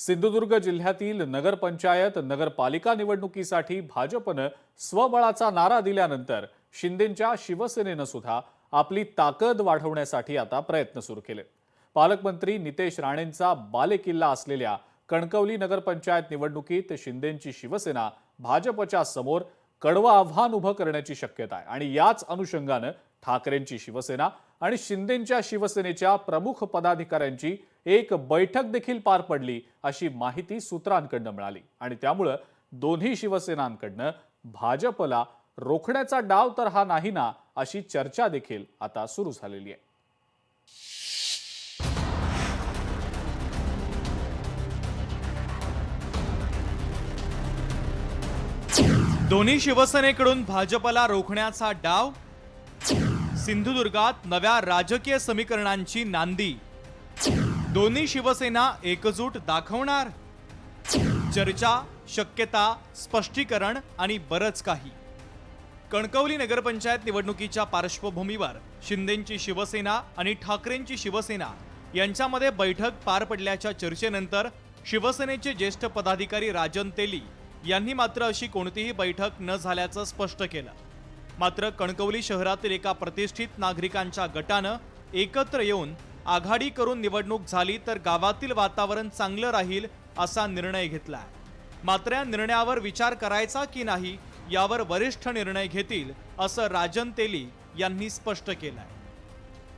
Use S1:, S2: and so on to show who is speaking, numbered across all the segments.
S1: सिंधुदुर्ग जिल्ह्यातील नगरपंचायत नगरपालिका निवडणुकीसाठी भाजपनं स्वबळाचा नारा दिल्यानंतर शिंदेंच्या शिवसेनेनं सुद्धा आपली ताकद वाढवण्यासाठी आता प्रयत्न सुरू केले. पालकमंत्री नितेश राणेंचा बालेकिल्ला असलेल्या कणकवली नगरपंचायत निवडणुकीत शिंदेंची शिवसेना भाजपच्या समोर कडवं आव्हान उभं करण्याची शक्यता आहे आणि याच अनुषंगानं ठाकरेंची शिवसेना आणि शिंदेंच्या शिवसेनेच्या प्रमुख पदाधिकाऱ्यांची एक बैठक देखील पार पडली अशी माहिती सूत्रांकडनं मिळाली. आणि त्यामुळं दोन्ही शिवसेनांकडनं भाजपला रोखण्याचा डाव तर हा नाही ना अशी चर्चा देखील आता सुरू झालेली आहे.
S2: दोन्ही शिवसेनेकडून भाजपला रोखण्याचा डाव? सिंधुदुर्गात नव्या राजकीय समीकरणांची नांदी दोन्ही शिवसेना एकजूट दाखवणार. चर्चा शक्यता स्पष्टीकरण आणि बरंच काही. कणकवली नगरपंचायत निवडणुकीच्या पार्श्वभूमीवर शिंदेंची शिवसेना आणि ठाकरेंची शिवसेना यांच्यामध्ये बैठक पार पडल्याच्या चर्चेनंतर शिवसेनेचे ज्येष्ठ पदाधिकारी राजन तेली यांनी मात्र अशी कोणतीही बैठक न झाल्याचं स्पष्ट केलं. मात्र कणकवली शहरातील एका प्रतिष्ठित नागरिकांच्या गटानं एकत्र येऊन आघाडी करून निवडणूक झाली तर गावातील वातावरण चांगलं राहील असा निर्णय घेतलाय. मात्र या निर्णयावर विचार करायचा की नाही यावर वरिष्ठ निर्णय घेतील असं राजन तेली यांनी स्पष्ट केलंय.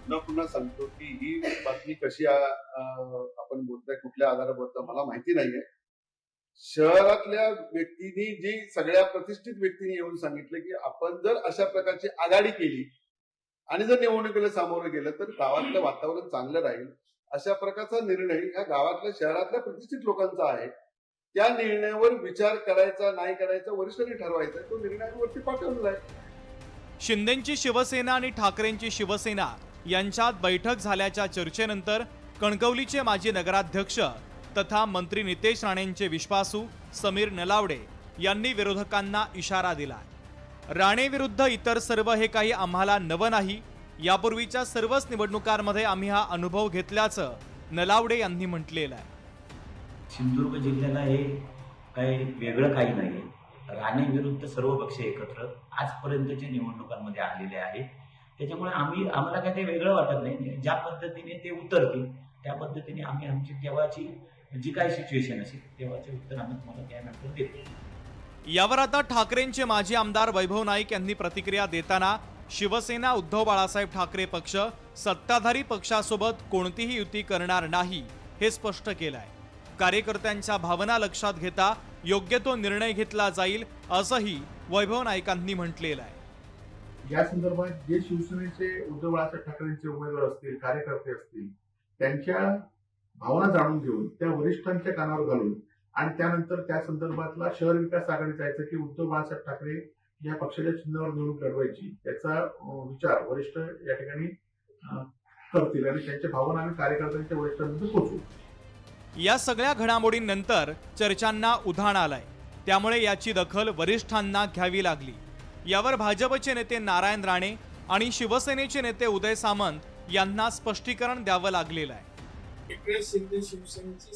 S3: पुन्हा पुन्हा सांगतो की ही बातमी कशी आपण बोलताय कुठल्या आधारावर बोलता मला माहिती नाहीये. शहरातल्या व्यक्तींनी जी सगळ्या प्रतिष्ठित व्यक्तींनी येऊन सांगितलं की आपण जर अशा प्रकारची आघाडी केली आणि जर निवडणुकीला सामोरं गेलं तर गावातलं वातावरण चांगलं राहील. अशा प्रकारचा निर्णय ह्या गावातल्या शहरातल्या प्रतिष्ठित लोकांचा आहे. त्या निर्णयावर विचार करायचा नाही करायचा वरिष्ठांनी ठरवायचा तो निर्णयावरती पाठवलेला आहे.
S2: शिंदेंची शिवसेना आणि ठाकरेंची शिवसेना यांच्यात बैठक झाल्याच्या चर्चेनंतर कणकवलीचे माजी नगराध्यक्ष तथा मंत्री नितेश राणेंचे विश्वासू समीर नलावडे यांनी विरोधकांना इशारा दिला राणेविरुद्ध इतर सर्व हे काही आम्हाला नवं नाही. यापूर्वीच्या सर्वच निवडणुकांमध्ये आम्ही हा अनुभव घेतल्याचं नलावडे यांनी म्हटलेलं आहे.
S4: सिंधुदुर्ग जिल्ह्याला हे काही वेगळं काही नाही. आहे राणे विरुद्ध सर्व पक्ष एकत्र आजपर्यंतच्या निवडणुकांमध्ये आलेले आहेत. त्याच्यामुळे आम्ही आम्हाला काही ते वेगळं वाटत नाही. ज्या पद्धतीने ते उतरतील त्या पद्धतीने आम्ही आमची तेव्हाची जी काय सिच्युएशन असेल तेव्हाचे उत्तर आम्ही तुम्हाला त्यानंतर देतो.
S2: यावर आता ठाकरेंचे माजी आमदार वैभव नाईक यांनी प्रतिक्रिया देताना शिवसेना उद्धव बाळासाहेब ठाकरे पक्ष सत्ताधारी पक्षासोबत कोणतीही युती करणार नाही हे स्पष्ट केलं आहे कार्यकर्त्यांच्या भावना लक्षात घेता योग्य तो निर्णय घेतला जाईल असंही वैभव नाईकांनी म्हटलेलं आहे.
S5: या संदर्भात जे शिवसेनेचे उद्धव बाळासाहेब ठाकरेंचे उमेदवार असतील कार्यकर्ते असतील त्यांच्या भावना जाणून घेऊन त्या वरिष्ठांच्या कानावर घालून आणि त्यानंतर त्या संदर्भातला शहर विकास आघाडी जायचं की उद्धव बाळासाहेब ठाकरे या पक्षाच्या चिन्हावर निवडणूक लढवायची त्याचा अं, विचार वरिष्ठ या ठिकाणी करतील आणि त्यांच्या भावना आम्ही कार्यकर्त्यांच्या वरिष्ठांमध्ये पोहोचू.
S2: या सगळ्या घडामोडींनंतर चर्चांना उधाण आलंय. त्यामुळे याची दखल वरिष्ठांना घ्यावी लागली. यावर भाजपचे नेते नारायण राणे आणि शिवसेनेचे नेते उदय सामंत यांना स्पष्टीकरण द्यावं लागलेलं आहे.
S6: एकनाथ शिंदे शिवसेनेची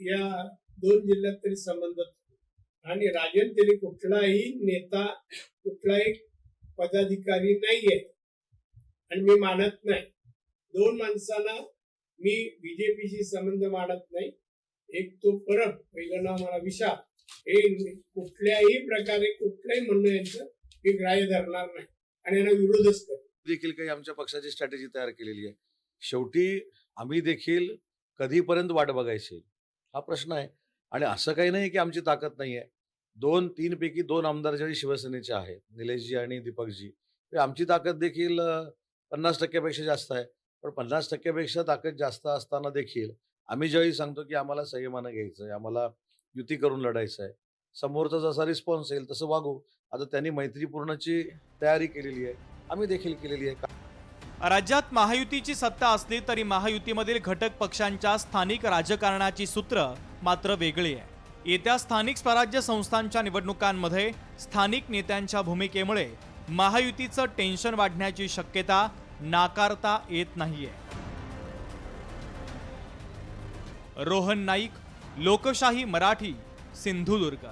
S6: या दोन जिल्ह्यात तरी संबंध आणि राजन तरी कुठलाही नेता कुठलाही पदाधिकारी नाहीये. आणि मी मानत नाही. दोन माणसांना मी बीजेपीशी संबंध मानत नाही. एक तो परब पहिलं नाव मला विशाल. हे कुठल्याही प्रकारे कुठल्याही म्हणणं यांचं मी ग्राह्य धरणार नाही. आणि यांना विरोधच करतो
S3: देखील काही आमच्या पक्षाची स्ट्रॅटेजी तयार केलेली आहे. शेवटी आम्ही देखील कधीपर्यंत वाट बघायची? हा प्रश्न आहे. आणि असं काही नाही की आमची ताकद नाही आहे दोन तीन पैकी दोन आमदार जरी शिवसेनेचे आहेत निलेशजी आणि दीपकजी आमची ताकद देखील पन्नास टक्क्यापेक्षा जास्त आहे. पण पन्नास टक्क्यापेक्षा ताकद जास्त असताना देखील आम्ही ज्यावेळी सांगतो की आम्हाला संयमानं घ्यायचं आहे आम्हाला युती करून लढायचं आहे समोरचा जसा रिस्पॉन्स येईल तसं वागू. आता त्यांनी मैत्रीपूर्णची तयारी केलेली आहे. आम्ही देखील केलेली आहे.
S2: राज्यात महायुतीची सत्ता असली तरी महायुतीमधील घटक पक्षांच्या स्थानिक राजकारणाची सूत्र मात्र वेगळी आहे. येत्या स्थानिक स्वराज्य संस्थांच्या निवडणुकांमध्ये स्थानिक नेत्यांच्या भूमिकेमुळे महायुतीचं टेन्शन वाढण्याची शक्यता नाकारता येत नाहीये. रोहन नाईक लोकशाही मराठी सिंधुदुर्ग.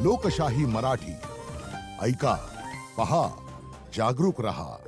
S7: लोकशाही मराठी. ऐका पहा जागरूक रहा.